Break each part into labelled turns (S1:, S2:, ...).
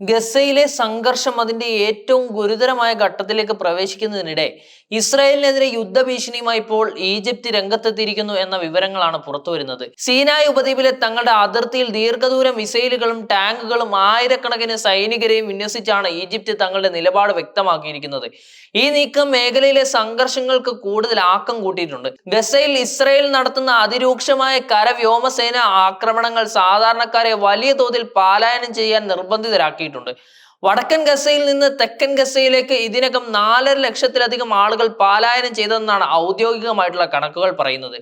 S1: ഗസയിലെ സംഘർഷം അതിന്റെ ഏറ്റവും ഗുരുതരമായ ഘട്ടത്തിലേക്ക് പ്രവേശിക്കുന്നതിനിടെ ഇസ്രായേലിനെതിരെ യുദ്ധഭീഷണിയുമായി ഇപ്പോൾ ഈജിപ്ത് രംഗത്തെത്തിയിരിക്കുന്നു എന്ന വിവരങ്ങളാണ് പുറത്തുവരുന്നത് സീനായ് ഉപദ്വീപിലെ തങ്ങളുടെ അതിർത്തിയിൽ ദീർഘദൂര മിസൈലുകളും ടാങ്കുകളും ആയിരക്കണക്കിന് സൈനികരെയും വിന്യസിച്ചാണ് ഈജിപ്ത് തങ്ങളുടെ നിലപാട് വ്യക്തമാക്കിയിരിക്കുന്നത്. ഈ നീക്കം മേഖലയിലെ സംഘർഷങ്ങൾക്ക് കൂടുതൽ ആക്കം കൂട്ടിയിട്ടുണ്ട്. ഗസയിൽ ഇസ്രായേൽ നടത്തുന്ന അതിരൂക്ഷമായ കരവ്യോമസേന ആക്രമണങ്ങൾ സാധാരണക്കാരെ വലിയ തോതിൽ പാലായനം ചെയ്യാൻ നിർബന്ധിതരാക്കിയിട്ടുണ്ട് വടക്കൻ ഗസയിൽ നിന്ന് തെക്കൻ ഗസയിലേക്ക് ഇതിനകം നാലര ലക്ഷത്തിലധികം ആളുകൾ പാലായനം ചെയ്തതെന്നാണ് ഔദ്യോഗികമായിട്ടുള്ള കണക്കുകൾ പറയുന്നത്.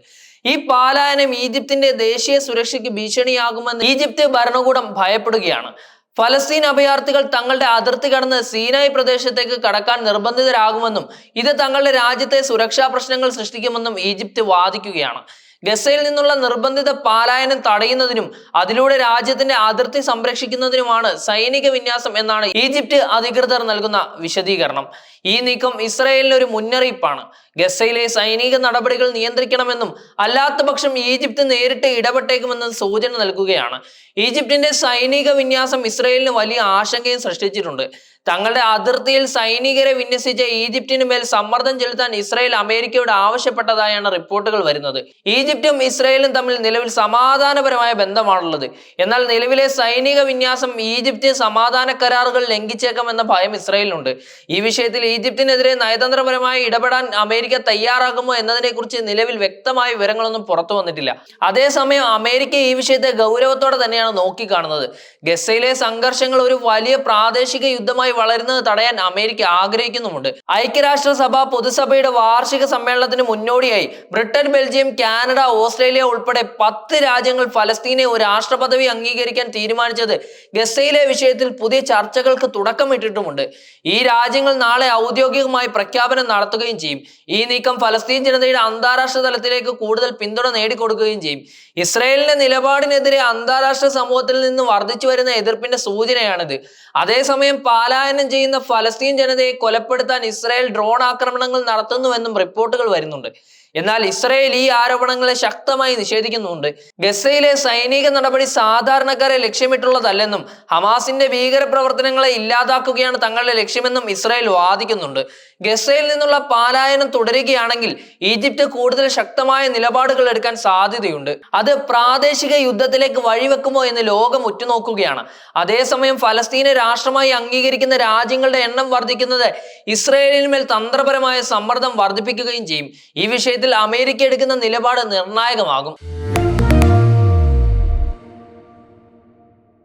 S1: ഈ പാലായനം ഈജിപ്തിന്റെ ദേശീയ സുരക്ഷയ്ക്ക് ഭീഷണിയാകുമെന്ന് ഈജിപ്ത് ഭരണകൂടം ഭയപ്പെടുകയാണ്. ഫലസ്തീൻ അഭയാർത്ഥികൾ തങ്ങളുടെ അതിർത്തി കടന്ന് സീനായ് പ്രദേശത്തേക്ക് കടക്കാൻ നിർബന്ധിതരാകുമെന്നും ഇത് തങ്ങളുടെ രാജ്യത്തെ സുരക്ഷാ പ്രശ്നങ്ങൾ സൃഷ്ടിക്കുമെന്നും ഈജിപ്ത് വാദിക്കുകയാണ്. ഗസയിൽ നിന്നുള്ള നിർബന്ധിത പാലായനം തടയുന്നതിനും അതിലൂടെ രാജ്യത്തിന്റെ അതിർത്തി സംരക്ഷിക്കുന്നതിനുമാണ് സൈനിക വിന്യാസം എന്നാണ് ഈജിപ്ത് അധികൃതർ നൽകുന്ന വിശദീകരണം. ഈ നീക്കം ഇസ്രായേലിന് ഒരു മുന്നറിയിപ്പാണ്. ഗസയിലെ സൈനിക നടപടികൾ നിയന്ത്രിക്കണമെന്നും അല്ലാത്ത പക്ഷം ഈജിപ്ത് നേരിട്ട് ഇടപെട്ടേക്കുമെന്നും സൂചന നൽകുകയാണ്. ഈജിപ്തിന്റെ സൈനിക വിന്യാസം ഇസ്രയേലിന് വലിയ ആശങ്കയും സൃഷ്ടിച്ചിട്ടുണ്ട്. തങ്ങളുടെ അതിർത്തിയിൽ സൈനികരെ വിന്യസിച്ച ഈജിപ്തിന് മേൽ സമ്മർദ്ദം ചെലുത്താൻ ഇസ്രായേൽ അമേരിക്കയോട് ആവശ്യപ്പെട്ടതായാണ് റിപ്പോർട്ടുകൾ വരുന്നത്. ഈജിപ്തും ഇസ്രായേലും തമ്മിൽ നിലവിൽ സമാധാനപരമായ ബന്ധമാണുള്ളത്. എന്നാൽ നിലവിലെ സൈനിക വിന്യാസം ഈജിപ്ത് സമാധാന കരാറുകൾ ലംഘിച്ചേക്കാമെന്ന ഭയം ഇസ്രായേലിനുണ്ട്. ഈ വിഷയത്തിൽ ഈജിപ്തിനെതിരെ നയതന്ത്രപരമായി ഇടപെടാൻ അമേരിക്ക തയ്യാറാകുമോ എന്നതിനെക്കുറിച്ച് നിലവിൽ വ്യക്തമായ വിവരങ്ങളൊന്നും പുറത്തു വന്നിട്ടില്ല. അതേസമയം അമേരിക്ക ഈ വിഷയത്തെ ഗൗരവത്തോടെ തന്നെയാണ് നോക്കിക്കാണുന്നത്. ഗസയിലെ സംഘർഷങ്ങൾ ഒരു വലിയ പ്രാദേശിക യുദ്ധമായി വളരുന്നത് തടയാൻ അമേരിക്ക ആഗ്രഹിക്കുന്നുമുണ്ട്. ഐക്യരാഷ്ട്രസഭ പൊതുസഭയുടെ വാർഷിക സമ്മേളനത്തിന് മുന്നോടിയായി ബ്രിട്ടൻ ബെൽജിയം കാനഡ ഓസ്ട്രേലിയ ഉൾപ്പെടെ പത്ത് രാജ്യങ്ങൾ ഫലസ്തീനെ ഒരു രാഷ്ട്രപദവി അംഗീകരിക്കാൻ തീരുമാനിച്ചത് ഗസയിലെ വിഷയത്തിൽ പുതിയ ചർച്ചകൾക്ക് തുടക്കമിട്ടിട്ടുമുണ്ട്. ഈ രാജ്യങ്ങൾ നാളെ ഔദ്യോഗികമായി പ്രഖ്യാപനം നടത്തുകയും ചെയ്യും. നീക്കം ഫലസ്തീൻ ജനതയുടെ അന്താരാഷ്ട്ര തലത്തിലേക്ക് കൂടുതൽ പിന്തുണ നേടിക്കൊടുക്കുകയും ചെയ്യും. ഇസ്രായേലിന്റെ നിലപാടിനെതിരെ അന്താരാഷ്ട്ര സമൂഹത്തിൽ നിന്ന് വർദ്ധിച്ചു വരുന്ന എതിർപ്പിന്റെ സൂചനയാണിത്. അതേസമയം പാലായനം ചെയ്യുന്ന ഫലസ്തീൻ ജനതയെ കൊലപ്പെടുത്താൻ ഇസ്രായേൽ ഡ്രോൺ ആക്രമണങ്ങൾ നടത്തുന്നുവെന്നും റിപ്പോർട്ടുകൾ വരുന്നുണ്ട്. എന്നാൽ ഇസ്രയേൽ ഈ ആരോപണങ്ങളെ ശക്തമായി നിഷേധിക്കുന്നുണ്ട്. ഗസയിലെ സൈനിക നടപടി സാധാരണക്കാരെ ലക്ഷ്യമിട്ടുള്ളതല്ലെന്നും ഹമാസിന്റെ ഭീകര പ്രവർത്തനങ്ങളെ ഇല്ലാതാക്കുകയാണ് തങ്ങളുടെ ലക്ഷ്യമെന്നും ഇസ്രായേൽ വാദിക്കുന്നുണ്ട്. ഗസയിൽ നിന്നുള്ള പാലായനം തുടരുകയാണെങ്കിൽ ഈജിപ്ത് കൂടുതൽ ശക്തമായ നിലപാടുകൾ എടുക്കാൻ സാധ്യതയുണ്ട്. അത് പ്രാദേശിക യുദ്ധത്തിലേക്ക് വഴിവെക്കുമോ എന്ന് ലോകം ഉറ്റുനോക്കുകയാണ്. അതേസമയം ഫലസ്തീനെ രാഷ്ട്രമായി അംഗീകരിക്കുന്ന രാജ്യങ്ങളുടെ എണ്ണം വർദ്ധിക്കുന്നത് ഇസ്രയേലിന്മേൽ തന്ത്രപരമായ സമ്മർദ്ദം വർദ്ധിപ്പിക്കുകയും ചെയ്യും. ഈ വിഷയത്തിൽ അമേരിക്ക എടുക്കുന്ന നിലപാട് നിർണായകമാകും.